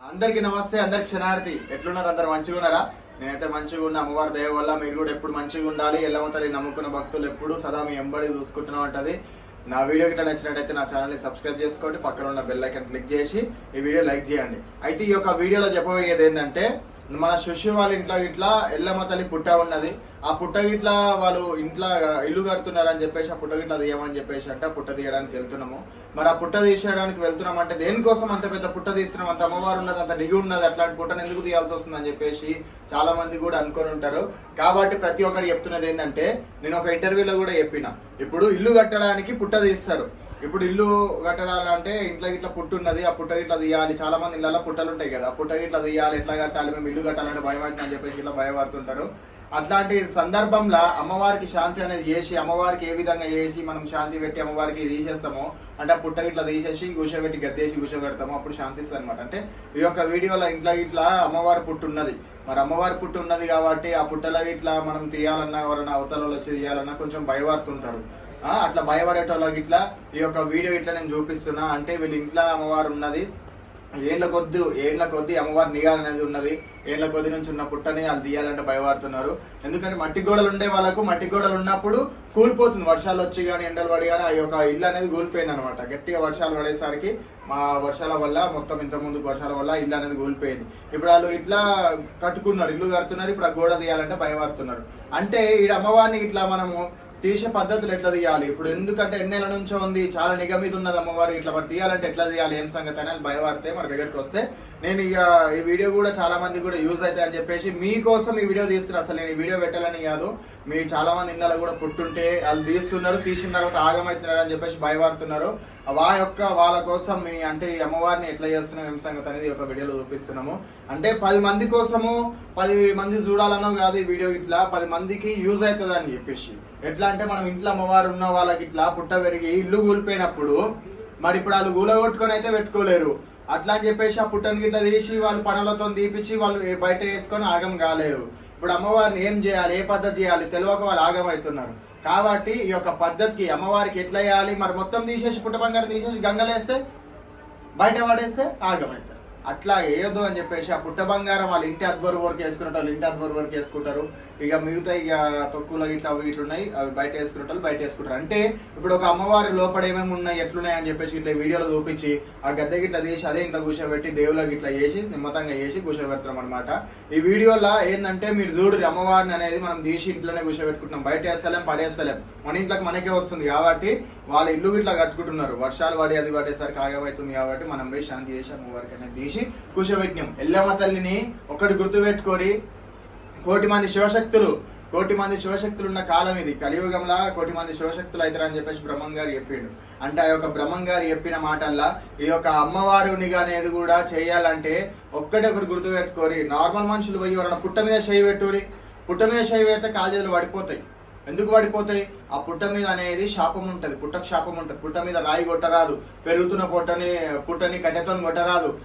అందరికి నమస్తే అందరికి క్షణార్థి ఎట్లున్నారు అందరు? మంచిగా ఉన్నారా? నేనైతే మంచిగా ఉన్నా అమ్మవారి దయ వల్ల మీరు కూడా ఎప్పుడు మంచిగా ఉండాలి. ఎల్లమ్మ తల్లి నమ్ముకున్న భక్తులు ఎప్పుడు సదా మీ ఎంబడి చూసుకుంటూనే ఉంటది. నా వీడియో గిట్లా నచ్చినట్టయితే నా ఛానల్ని సబ్స్క్రైబ్ చేసుకోండి. పక్కన ఉన్న బెల్ ఐకన్ క్లిక్ చేసి ఈ వీడియో లైక్ చేయండి. అయితే ఈ యొక్క వీడియోలో చెప్పబోయేది ఏంటంటే మన శిశు వాళ్ళ ఇంట్లో ఇట్లా ఎల్లమ్మ తల్లి పుట్ట ఉన్నది. ఆ పుట్ట గిట్లా వాళ్ళు ఇంట్లో ఇల్లు కడుతున్నారు అని చెప్పేసి ఆ పుట్ట గిట్లా తీయమని చెప్పేసి అంటే పుట్ట తీయడానికి వెళ్తున్నాము. మరి ఆ పుట్ట తీసేయడానికి వెళ్తున్నాం అంటే దేనికోసం అంత పెద్ద పుట్ట తీస్తున్నాం? అంత అమ్మవారు ఉన్నది అంత నిగి ఉన్నది అట్లాంటి పుట్టను ఎందుకు తీయాల్సి వస్తుంది అని చెప్పేసి చాలా మంది కూడా అనుకొని ఉంటారు. కాబట్టి ప్రతి ఒక్కరు చెప్తున్నది ఏంటంటే నేను ఒక ఇంటర్వ్యూలో కూడా చెప్పిన. ఇప్పుడు ఇల్లు కట్టడానికి పుట్ట తీస్తారు. ఇప్పుడు ఇల్లు కట్టడాలంటే ఇంట్లో ఇట్లా పుట్టు ఉన్నది ఆ పుట్ట ఇట్లా తీయాలి. చాలా మంది ఇళ్ళలో పుట్టలు ఉంటాయి కదా. పుట్ట ఇట్లా తీయాలి ఎట్లా కట్టాలి మేము ఇల్లు కట్టాలంటే భయం అవుతుంది అని చెప్పేసి ఇట్లా భయపడుతుంటారు. అట్లాంటి సందర్భంలో అమ్మవారికి శాంతి అనేది చేసి అమ్మవారికి ఏ విధంగా చేసి మనం శాంతి పెట్టి అమ్మవారికి తీసేస్తామో అంటే పుట్ట ఇట్లా తీసేసి కూర్చోబెట్టి గద్దేసి కూర్చోబెడతాము అప్పుడు శాంతిస్తుంది అనమాట అంటే ఈ యొక్క వీడియోలో ఇంట్లో ఇట్లా అమ్మవారి పుట్టు ఉన్నది. మరి అమ్మవారి పుట్టు ఉన్నది కాబట్టి ఆ పుట్టలో ఇట్లా మనం తీయాలన్నా ఎవరైనా అవతల వచ్చి తీయాలన్నా కొంచెం భయపడుతుంటారు. అట్లా భయపడేటోళ్ళకి ఇట్లా ఈ యొక్క వీడియో ఇట్లా నేను చూపిస్తున్నా. అంటే వీళ్ళ ఇంట్లో అమ్మవారు ఉన్నది. ఏళ్ళ కొద్ది ఏళ్ళ కొద్ది అమ్మవారి నిఘా అనేది ఉన్నది. ఏళ్ళ కొద్ది నుంచి ఉన్న పుట్టని వాళ్ళు తీయాలంటే భయపడుతున్నారు. ఎందుకంటే మట్టి గోడలు ఉండే వాళ్ళకు మట్టి గోడలు ఉన్నప్పుడు కూలిపోతుంది. వర్షాలు వచ్చి కానీ ఎండలు పడి కానీ ఆ యొక్క ఇల్లు అనేది కూలిపోయింది అనమాట గట్టిగా వర్షాలు పడేసరికి మా వర్షాల వల్ల మొత్తం ఇంత ముందు వర్షాల వల్ల ఇల్లు అనేది కూలిపోయింది. ఇప్పుడు వాళ్ళు ఇట్లా కట్టుకున్నారు ఇల్లు కడుతున్నారు. ఇప్పుడు ఆ గోడ తీయాలంటే భయపడుతున్నారు. అంటే ఈ అమ్మవారిని ఇట్లా మనము తీసే పద్ధతులు ఎట్లా తీయాలి? ఇప్పుడు ఎందుకంటే ఎన్నేళ్ళ నుంచో ఉంది చాలా నిఘ మీద ఉన్నది అమ్మవారు ఇట్లా మరి తీయాలంటే ఎట్లా తీయాలి? ఏం సంగతి అని భయపడితే మన దగ్గరికి వస్తే నేను ఇక ఈ వీడియో కూడా చాలా మంది కూడా యూజ్ అవుతాయి అని చెప్పేసి మీకోసం ఈ వీడియో తీస్తున్నా. అసలు నేను ఈ వీడియో పెట్టాలని కాదు. మీ చాలా మంది ఇళ్ళలో కూడా పుట్టుంటే వాళ్ళు తీస్తున్నారు తీసిన తర్వాత ఆగమవుతున్నారు అని చెప్పేసి భయపడుతున్నారు. వా యొక్క వాళ్ళ కోసం మీ అంటే ఈ అమ్మవారిని ఎట్లా చేస్తున్నాం ఏం సంగతి అనేది ఒక వీడియోలో చూపిస్తున్నాము. అంటే పది మంది కోసము పది మంది చూడాలనో కాదు ఈ వీడియో ఇట్లా పది మందికి యూజ్ అవుతుంది అని చెప్పేసి. ఎట్లా అంటే మనం ఇంట్లో అమ్మవారు ఉన్న వాళ్ళకి ఇట్లా పుట్ట పెరిగి ఇల్లు కూలిపోయినప్పుడు మరి ఇప్పుడు వాళ్ళు గూలగొట్టుకొని అయితే పెట్టుకోలేరు. అట్లా అని చెప్పేసి ఆ పుట్టని గిట్ల తీసి వాళ్ళు పనులతో తీపిచ్చి వాళ్ళు బయట వేసుకొని ఆగం కాలేరు ఇప్పుడు అమ్మవారిని ఏం చేయాలి? ఏ పద్ధతి చేయాలి? తెలియక వాళ్ళు ఆగం అవుతున్నారు కాబట్టి ఈ యొక్క పద్ధతికి అమ్మవారికి ఎట్లా చేయాలి? మరి మొత్తం తీసేసి పుట్ట బంగారం తీసేసి గంగలేస్తే బయట పడేస్తే ఆగమవుతారు. అట్లా వేయొద్దు అని చెప్పేసి ఆ పుట్ట బంగారం వాళ్ళ ఇంటి అద్వర్ వరకు వేసుకుంటారు వాళ్ళు ఇంటి అద్వర్ వరకు వేసుకుంటారు. ఇక మిగతా ఇక తొక్కులు ఇట్లా అవి ఇట్లా ఉన్నాయి అవి బయట వేసుకుంటారు బయట వేసుకుంటారు. అంటే ఇప్పుడు ఒక అమ్మవారి లోపల ఏమేమి ఉన్నాయి ఎట్లున్నాయి అని చెప్పేసి ఇట్లా వీడియోలో చూపించి ఆ గద్దె ఇట్లా తీసి అదే ఇంట్లో కూర్చోబెట్టి దేవుళ్ళకి ఇట్లా చేసి నిమ్మతంగా చేసి కూర్చోబెడతాం అనమాట ఈ వీడియోలో ఏంటంటే మీరు చూడు అమ్మవారిని అనేది మనం తీసి ఇంట్లోనే కూర్చోబెట్టుకుంటున్నాం. బయట వేస్తలేం పడేస్తలేం మన ఇంట్లోకి మనకే వస్తుంది కాబట్టి వాళ్ళ ఇల్లు ఇట్లా కట్టుకుంటున్నారు. వర్షాలు పడి అది పడేసరికి ఆగమవుతుంది కాబట్టి మనం పోయి శాంతి చేసి అమ్మవారికి అనేది తీసి కూర్చోబెట్టినాం. ఎల్లమ్మ తల్లిని ఒకటి గుర్తుపెట్టుకొని కోటి మంది శివశక్తులు కోటి మంది శివశక్తులు ఉన్న కాలం ఇది. కలియుగంలా కోటి మంది శివశక్తులు అవుతారని చెప్పేసి బ్రహ్మం గారు చెప్పిండు. అంటే ఆ యొక్క బ్రహ్మం గారు చెప్పిన మాటల్లా ఈ యొక్క అమ్మవారునిగా అనేది కూడా చేయాలంటే ఒక్కటే ఒకటి గుర్తు పెట్టుకోరి. నార్మల్ మనుషులు పోయి ఎవరైనా పుట్ట మీద చేయి పెట్టుకోరి. పుట్ట మీద చేయి పెడితే కాలు చేతులు పడిపోతాయి. ఎందుకు పడిపోతాయి ఆ పుట్ట మీద అనేది శాపం ఉంటుంది. పుట్టకు శాపం ఉంటుంది. పుట్ట మీద రాయి కొట్టరాదు. పెరుగుతున్న పుట్టని పుట్టని కట్టెతో కొట్టరాదు.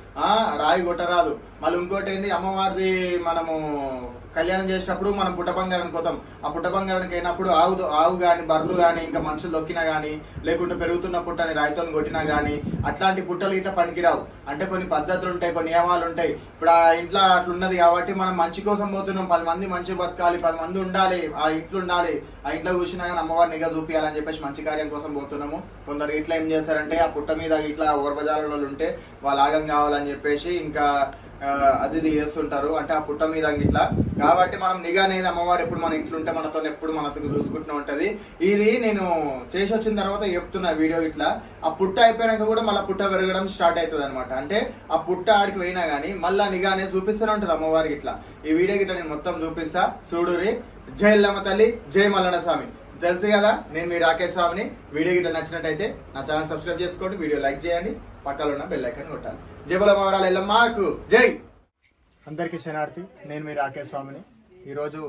రాయి కొట్టరాదు. మళ్ళీ ఇంకోటి ఏంది? అమ్మవారిది మనము కళ్యాణం చేసినప్పుడు మనం బుట్ట బంగారం పోతాం ఆ బుట్ట బంగారానికి అయినప్పుడు ఆవు ఆవు కానీ బర్రెలు కానీ ఇంకా మనుషులు దొక్కినా కానీ లేకుంటే పెరుగుతున్న పుట్టని రాయితో కొట్టినా కానీ అట్లాంటి పుట్టలు ఇట్లా పనికిరావు. అంటే కొన్ని పద్ధతులు ఉంటాయి కొన్ని నియమాలు ఉంటాయి. ఇప్పుడు ఆ ఇంట్లో అట్లున్నది కాబట్టి మనం మంచి కోసం పోతున్నాం. పది మంది మంచి బతకాలి పది మంది ఉండాలి ఆ ఇంట్లో ఉండాలి. ఆ ఇంట్లో కూర్చున్నా కానీ అమ్మవారి నిఘా చూపించాలని చెప్పేసి మంచి కార్యం కోసం పోతున్నాము. కొందరు ఇట్లా ఏం చేస్తారంటే ఆ పుట్ట మీద ఇట్లా ఓర్వజాలలో ఉంటే వాళ్ళు ఆగం కావాలని చెప్పేసి ఇంకా అది ఇది చేస్తుంటారు. అంటే ఆ పుట్ట మీద ఇట్లా కాబట్టి మనం నిఘా అనేది అమ్మవారు ఎప్పుడు మన ఇంట్లో ఉంటే మనతో ఎప్పుడు మనతో చూసుకుంటూ ఉంటుంది. ఇది నేను చేసి వచ్చిన తర్వాత చెప్తున్నా వీడియో ఇట్లా ఆ పుట్ట అయిపోయాక కూడా మళ్ళీ పుట్ట పెరగడం స్టార్ట్ అవుతుంది అనమాట అంటే ఆ పుట్ట ఆడికి పోయినా కానీ మళ్ళీ నిఘా అనేది చూపిస్తూనే ఉంటుంది అమ్మవారికి ఇట్లా ఈ వీడియో ఇట్లా నేను మొత్తం చూపిస్తా. చూడురి జై తల్లి జై మల్లన్న స్వామి. తెలుసు కదా నేను మీ రాకేష్ స్వామిని. వీడియో ఇట్లా నచ్చినట్టయితే నా ఛానల్ సబ్స్క్రైబ్ చేసుకోండి. వీడియో లైక్ చేయండి. పక్కన ఉన్న బెల్ ఐకాన్ కొట్టాలి. జై బల మవరాలు ఎల్లమ్మకు జై. అందరికీ శనార్థి నేను మీ రాకేష్ స్వామిని. ఈరోజు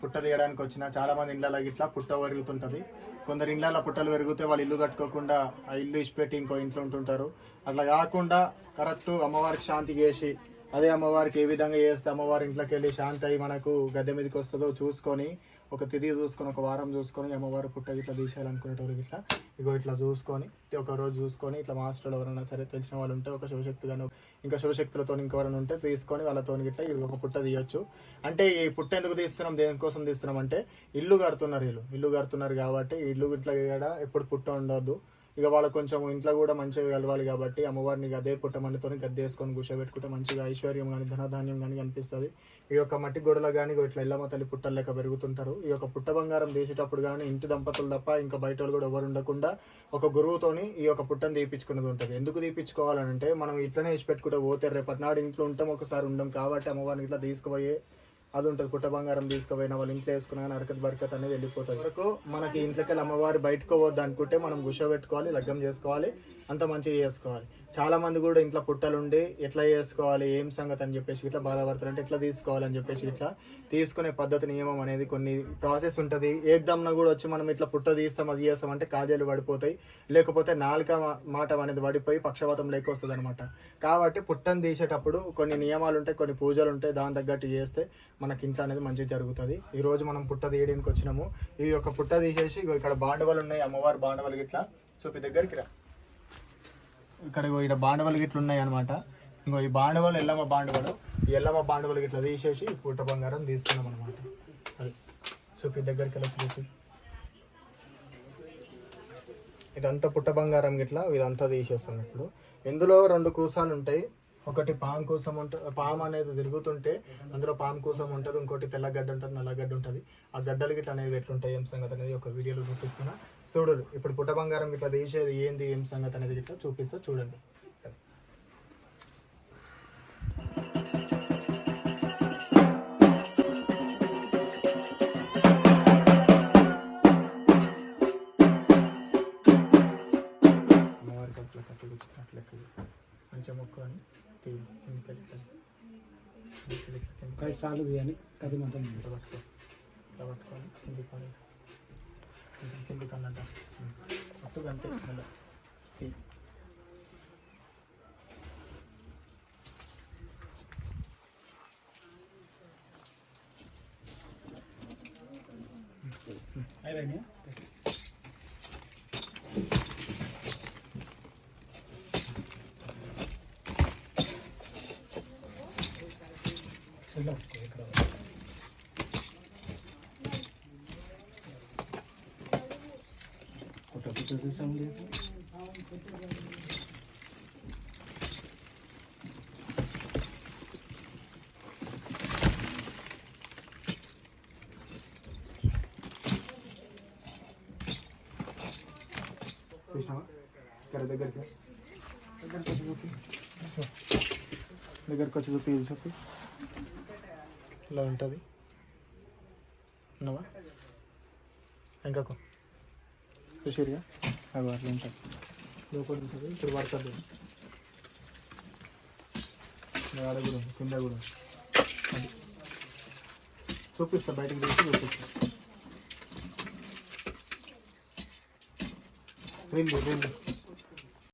పుట్ట తీయడానికి వచ్చిన చాలా మంది ఇళ్ళలో ఇట్లా పుట్ట పెరుగుతుంటుంది కొందరు ఇండ్ల పుట్టలు పెరిగితే వాళ్ళు ఇల్లు కట్టుకోకుండా ఆ ఇల్లు ఇచ్చిపెట్టి ఇంకో ఇంట్లో ఉంటుంటారు. అట్లా కాకుండా కరెక్ట్ అమ్మవారికి శాంతి చేసి అదే అమ్మవారికి ఏ విధంగా చేస్తే అమ్మవారి ఇంట్లోకి వెళ్ళి శాంతి అయ్యి మనకు గద్దె మీదకి వస్తుందో చూసుకొని ఒక తిరిగి చూసుకొని ఒక వారం చూసుకొని అమ్మవారు పుట్ట ఇట్లా అనుకునేటోరికి ఇట్లా. ఇగో ఇట్లా చూసుకొని ఒక రోజు చూసుకొని ఇట్లా మాస్టర్లు ఎవరైనా సరే తెలిసిన వాళ్ళు ఉంటే ఒక శివశక్తి కానీ ఇంకా శివశక్తులతో ఇంకెవరైనా ఉంటే తీసుకొని వాళ్ళతో ఇట్లా ఇది ఒక పుట్ట తీయొచ్చు. అంటే ఈ పుట్ట ఎందుకు తీస్తున్నాం దేనికోసం తీస్తున్నాం అంటే ఇల్లు కడుతున్నారు వీళ్ళు. ఇల్లు కడుతున్నారు కాబట్టి ఇల్లు ఇట్లా ఇక్కడ ఎప్పుడు పుట్ట ఉండొద్దు. ఇక వాళ్ళు కొంచెం ఇంట్లో కూడా మంచిగా కలవాలి కాబట్టి అమ్మవారిని అదే పుట్టమనితో గద్దేసుకొని కూర్చోబెట్టుకుంటే మంచిగా ఐశ్వర్యం కానీ ధనధాన్యం కానీ కనిపిస్తుంది. ఈ యొక్క మట్టి గొడవలు కానీ ఇట్లా ఇళ్ళమ్మ తల్లి పుట్టలు లెక్క పెరుగుతుంటారు. ఈ యొక్క పుట్ట బంగారం తీసేటప్పుడు కానీ ఇంటి దంపతులు తప్ప ఇంకా బయట వాళ్ళు కూడా ఎవరు ఉండకుండా ఒక గురువుతోని ఈ యొక్క పుట్టను తీపించుకునేది ఉంటుంది. ఎందుకు తీపించుకోవాలంటే మనం ఇట్లనే వేసి పెట్టుకుంటే పోతే రేపటి నాడు ఇంట్లో ఉంటాం ఒకసారి ఉండం కాబట్టి అమ్మవారిని ఇట్లా తీసుకుపోయే అది ఉంటుంది పుట్ట బంగారం తీసుకుపోయిన వాళ్ళు ఇంట్లో వేసుకున్నా నరకత్ బరకత్ అనేది వెళ్ళిపోతుంది. వరకు మనకి ఇంట్లోకి వెళ్ళి అమ్మవారి బయటకు పోవద్దు అనుకుంటే మనం పెట్టుకోవాలి లగ్గం చేసుకోవాలి అంత మంచిగా చేసుకోవాలి. చాలా మంది కూడా ఇంట్లో పుట్టలు ఉండి ఎట్లా చేసుకోవాలి ఏం సంగతి అని చెప్పేసి ఇట్లా బాధపడతారు. అంటే ఎట్లా తీసుకోవాలని చెప్పేసి ఇట్లా తీసుకునే పద్ధతి నియమం అనేది కొన్ని ప్రాసెస్ ఉంటుంది. ఏదమ్న కూడా వచ్చి మనం ఇట్లా పుట్ట తీస్తాం అది చేస్తాం అంటే కాజాలు పడిపోతాయి. లేకపోతే నాలుక మాట అనేది పడిపోయి పక్షవాతం లేక వస్తుంది అనమాట కాబట్టి పుట్టను తీసేటప్పుడు కొన్ని నియమాలు ఉంటాయి కొన్ని పూజలు ఉంటాయి. దాని తగ్గట్టు చేస్తే మనకి ఇంట్లో అనేది మంచిగా జరుగుతుంది. ఈ రోజు మనం పుట్ట తీయడానికి వచ్చినాము. ఈ యొక్క పుట్ట తీసేసి ఇక్కడ బాండవలు ఉన్నాయి అమ్మవారి బాండవలు గిట్లా చూపి దగ్గరికి రా. ఇక్కడ ఇక్కడ బాండవలు గిట్లు ఉన్నాయి అనమాట ఇంకో ఈ బాండవలు ఎల్లమ్మ బాండవలు ఈ ఎల్లమ్మ బాండవలు గిట్లా తీసేసి పుట్ట బంగారం తీస్తున్నాం అనమాట అది చూపి దగ్గరికి వెళ్ళి చూపి. ఇదంతా పుట్ట బంగారం గిట్ల ఇదంతా తీసేస్తాం ఇప్పుడు. ఇందులో రెండు కూసాలు ఉంటాయి. ఒకటి పాము కోసం ఉంటుంది పాము అనేది తిరుగుతుంటే అందులో పాము కోసం ఉంటుంది ఇంకోటి తెల్లగడ్డ ఉంటుంది నల్లగడ్డ ఉంటుంది. ఆ గడ్డలు గిట్ల అనేది ఎట్లుంటాయి ఏం సంగతి అనేది ఒక వీడియోలో చూపిస్తున్నా. చూడరు ఇప్పుడు పుట్ట బంగారం ఇట్లా తీసేది ఏంది ఏం సంగతి అనేది ఇట్లా చూపిస్తా చూడండి. కిందికి పడి కొంచెం కిందికి అన్నట్ట అప్పుడు అంతే. మళ్ళీ. తీ అయిపోయినాయా చెల్లం ఇక్కడ కొత్త కొత్త చూసాం లేదు చూసినావా ఇక్కడ దగ్గరికి రా. దగ్గరికి వచ్చి చూపి దగ్గరికి వచ్చి చూపి ఇది చూపి ఇలా ఉంటుంది. ఉన్నావా ఇంకకు చూసిరుగా అవి అట్లా ఉంటుంది. లోపల ఉంటుంది ఇప్పుడు పడుతుంది ఆడ కూడా ఉంది, కింద కూడా ఉంది. అది. చూపిస్తా బయటకు తీసి చూపిస్తా. వెళ్ళి వెళ్ళి